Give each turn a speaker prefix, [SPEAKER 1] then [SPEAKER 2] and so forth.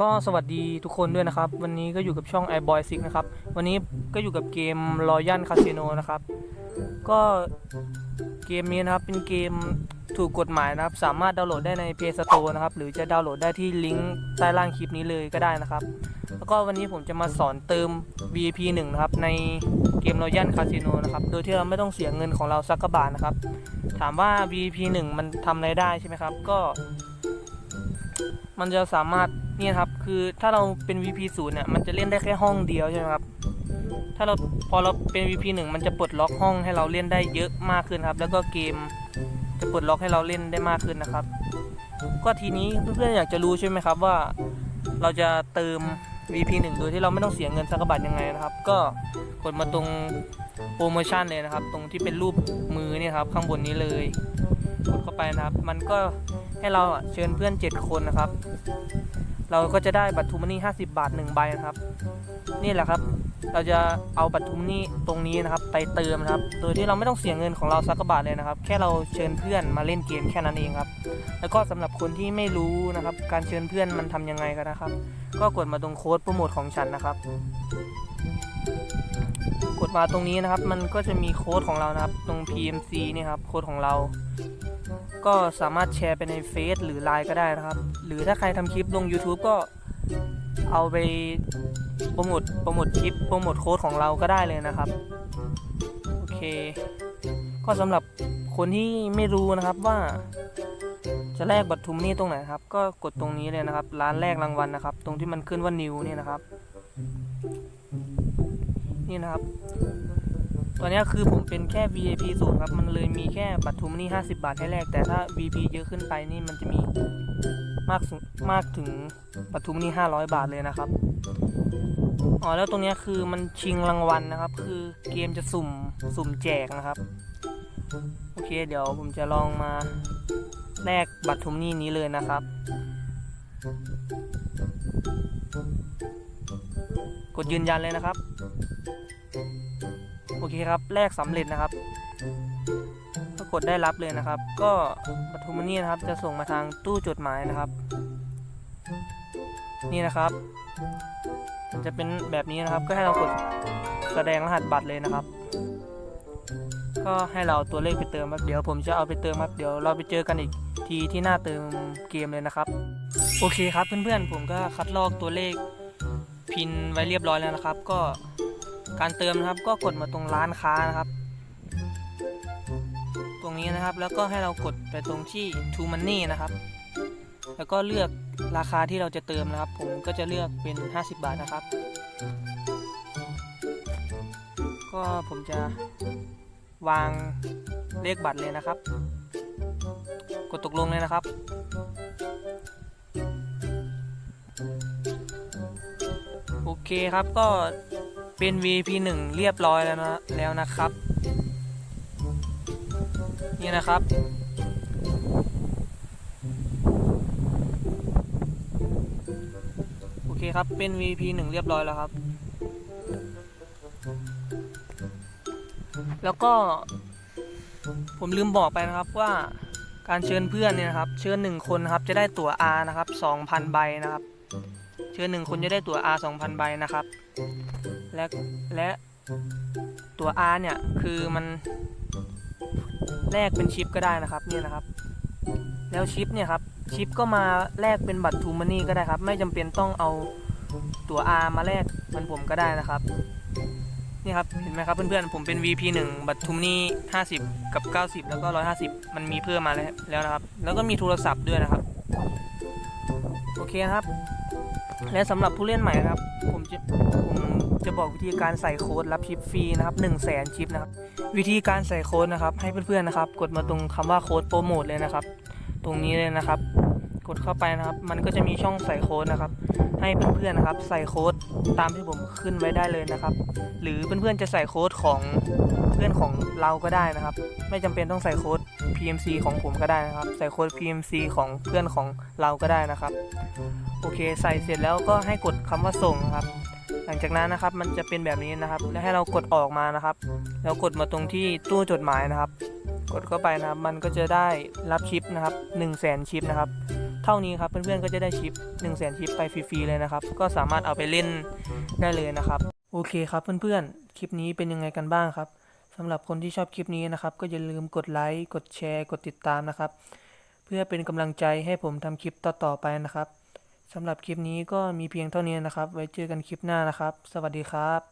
[SPEAKER 1] ก็สวัสดีทุกคนด้วยนะครับ วันนี้ก็อยู่กับช่อง iBoy 6นะครับ วันนี้ก็อยู่กับเกม Royal Casino นะครับ ก็เกมนี้นะครับเป็นเกมถูกกฎหมายนะครับ สามารถดาวน์โหลดได้ใน Play Store นะครับ หรือจะดาวน์โหลดได้ที่ลิงก์ใต้ล่างคลิปนี้เลยก็ได้นะครับ แล้วก็วันนี้ผมจะมาสอนเติม VIP 1นะครับ ในเกม Royal Casino นะครับ โดยที่เราไม่ต้องเสียเงินของเราสักกระบาทนะครับ ถามว่า VIP 1มันทำอะไรได้ใช่ไหมครับ ก็ มันจะสามารถ นี่ครับคือถ้าเราเป็น VP 0เนี่ยมันจะเล่นได้แค่ห้องเดียวใช่ไหมครับถ้าเราพอเราเป็น VP 1มันจะปลดล็อกห้องให้เราเล่นได้เยอะมากขึ้นครับ แล้วก็เกมจะปลดล็อกให้เราเล่นได้มากขึ้นนะครับ ก็ทีนี้เพื่อนๆอยากจะรู้ใช่ไหมครับว่า เราจะเติม VP 1โดยที่เราไม่ต้องเสียเงินสักบาทยังไงนะครับ ก็กดมาตรงโปรโมชั่นเลยนะครับ ตรงที่เป็นรูปมือเนี่ยครับ ข้างบนนี้เลยกดเข้าไปนะครับ มันก็ให้เราเชิญเพื่อน 7 คนนะครับ เราก็จะได้บัตรทูมานี่50 บาท 1 ใบนะครับ นี่แหละครับ เราจะเอาบัตรทูมานี่ตรงนี้นะครับ ไปเติมนะครับ โดยที่เราไม่ต้องเสียเงินของเราสักบาทเลยนะครับ แค่เราเชิญเพื่อนมาเล่นเกมแค่นั้นเองครับ แล้วก็สำหรับคนที่ไม่รู้นะครับ การเชิญเพื่อนมันทำยังไงกันนะครับ ก็กดมาตรงโค้ดโปรโมทของฉันนะครับกดมาตรงนี้นะครับ มันก็จะมีโค้ดของเรานะครับ ตรง PMC เนี่ยครับ โค้ดของเรา ก็สามารถแชร์ไปในเฟซหรือไลน์ก็ได้นะครับ หรือถ้าใครทำคลิปลง YouTube ก็เอาไปโปรโมทโปรโมทคลิปโปรโมทโค้ดของเราก็ได้เลยนะครับ โอเค ก็สำหรับคนที่ไม่รู้นะครับว่า จะแลกบัตรทุมนี่ตรงไหนครับ ก็กดตรงนี้เลยนะครับ ร้านแรกรางวัลนะครับ ตรงที่มันขึ้นว่านิวเนี่ยนะครับ นี่นะครับ ตอนนี้คือผมเป็นแค่ VIP ศูนย์ครับ มันเลยมีแค่บัตรทุมนี่50 บาทให้แรกแต่ถ้า VP เยอะขึ้นไปนี่มันจะมีมากมากถึงบัตรทุมนี่500 บาทเลยนะครับอ๋อแล้วตรงนี้คือมันชิงรางวัลนะครับ คือเกมจะสุ่มสุ่มแจกนะครับ โอเค เดี๋ยวผมจะลองมาแลกบัตรทุมนี่นี้เลยนะครับ กดยืนยันเลยนะครับ โอเคครับแลกสำเร็จนะครับก็กดได้รับเลยนะครับ ก็บัตรทุมนี่นะครับจะส่งมาทางตู้จดหมายนะครับ นี่นะครับมันจะเป็นแบบนี้นะครับก็ให้เรากดแสดงรหัสบัตรเลยนะครับ ก็ให้เราเอาตัวเลขไปเติมครับเดี๋ยวผมจะเอาไปเติมครับเดี๋ยวเราไปเจอกันอีกทีที่หน้าเติมเกมเลยนะครับ โอเคครับเพื่อนๆผมก็คัดลอกตัวเลขพินไว้เรียบร้อยแล้วนะครับ ก็ การเติมนะครับก็กดมาตรงร้านค้านะครับ ตรงนี้นะครับแล้วก็ให้เรากดไปตรงที่ To Money นะครับ แล้วก็เลือกราคาที่เราจะเติมนะครับ ผมก็จะเลือกเป็น 50 บาทนะครับ ก็ผมจะวางเลขบัตรเลยนะครับ กดตกลงเลยนะครับโอเคครับก็ เป็น VP 1 เรียบร้อยแล้วนะแล้วนะครับ นี่นะครับ โอเคครับเป็น VP 1 เรียบร้อยแล้วครับ แล้วก็ ผมลืมบอกไปนะครับว่าการเชิญเพื่อนเนี่ยนะครับ เชิญหนึ่งคนครับจะได้ตั๋ว R นะครับ2,000 ใบนะครับ เชิญหนึ่งคนจะได้ตั๋ว R 2,000 ใบนะครับ และและตัว R เนี่ย คือมันแลกเป็นชิปก็ได้นะครับเนี่ยนะครับ แล้วชิปเนี่ยครับชิปก็มาแลกเป็นบัตรทูมานี่ก็ได้ครับ ไม่จำเป็นต้องเอาตัว R มาแลกมือนผมก็ได้นะครับนี่ครับเห็นไหมครับเพื่อนๆผมเป็น VP 1บัตรทุมนี่50 กับ 90 แล้วก็ 150 มันมีเพิ่มมาแล้วแล้วนะครับ แล้วก็มีโทรศัพท์ด้วยนะครับ โอเคนะครับ และสำหรับผู้เล่นใหม่นะครับ ผมจะ จะบอกวิธีการใส่โค้ดรับชิปฟรีนะครับ1 0 0 0 0แสนชิปนะครับวิธีการใส่โค้ดนะครับให้เพื่อนๆนะครับ กดมาตรงคำว่าโค้ดโปรโมทเลยนะครับ ตรงนี้เลยนะครับ กดเข้าไปนะครับ มันก็จะมีช่องใส่โค้ดนะครับ ให้เพื่อนๆนะครับ ใส่โค้ดตามที่ผมขึ้นไว้ได้เลยนะครับ หรือเพื่อนๆจะใส่โค้ดของเพื่อนของเราก็ได้นะครับ ไม่จำเป็นต้องใส่โค้ด PMC ของผมก็ได้นะครับ ใส่โค้ด PMC ของเพื่อนของเราก็ได้นะครับ โอเค ใส่เสร็จแล้วก็ให้กดคำว่าส่งครับ ลังจากนั้นนะครับมันจะเป็นแบบนี้นะครับ แล้วให้เรากดออกมานะครับ แล้วกดมาตรงที่ตู้จดหมายนะครับ กดเข้าไปนะครับ มันก็จะได้รับชิปนะครับ1 0 0 0 0แสนชิปนะครับ เท่านี้ครับเพื่อนๆก็จะได้ชิป1 0 0 0 0แสนชิปไปฟรีๆเลยนะครับ ก็สามารถเอาไปเล่นได้เลยนะครับ โอเคครับเพื่อนๆ คลิปนี้เป็นยังไงกันบ้างครับสำหรับคนที่ชอบคลิปนี้นะครับ ก็อย่าลืมกดไลค์ กดแชร์ กดติดตามนะครับ เพื่อเป็นกำลังใจให้ผมทำคลิปต่อๆไปนะครับ สำหรับคลิปนี้ก็มีเพียงเท่านี้นะครับ ไว้เจอกันคลิปหน้านะครับ สวัสดีครับ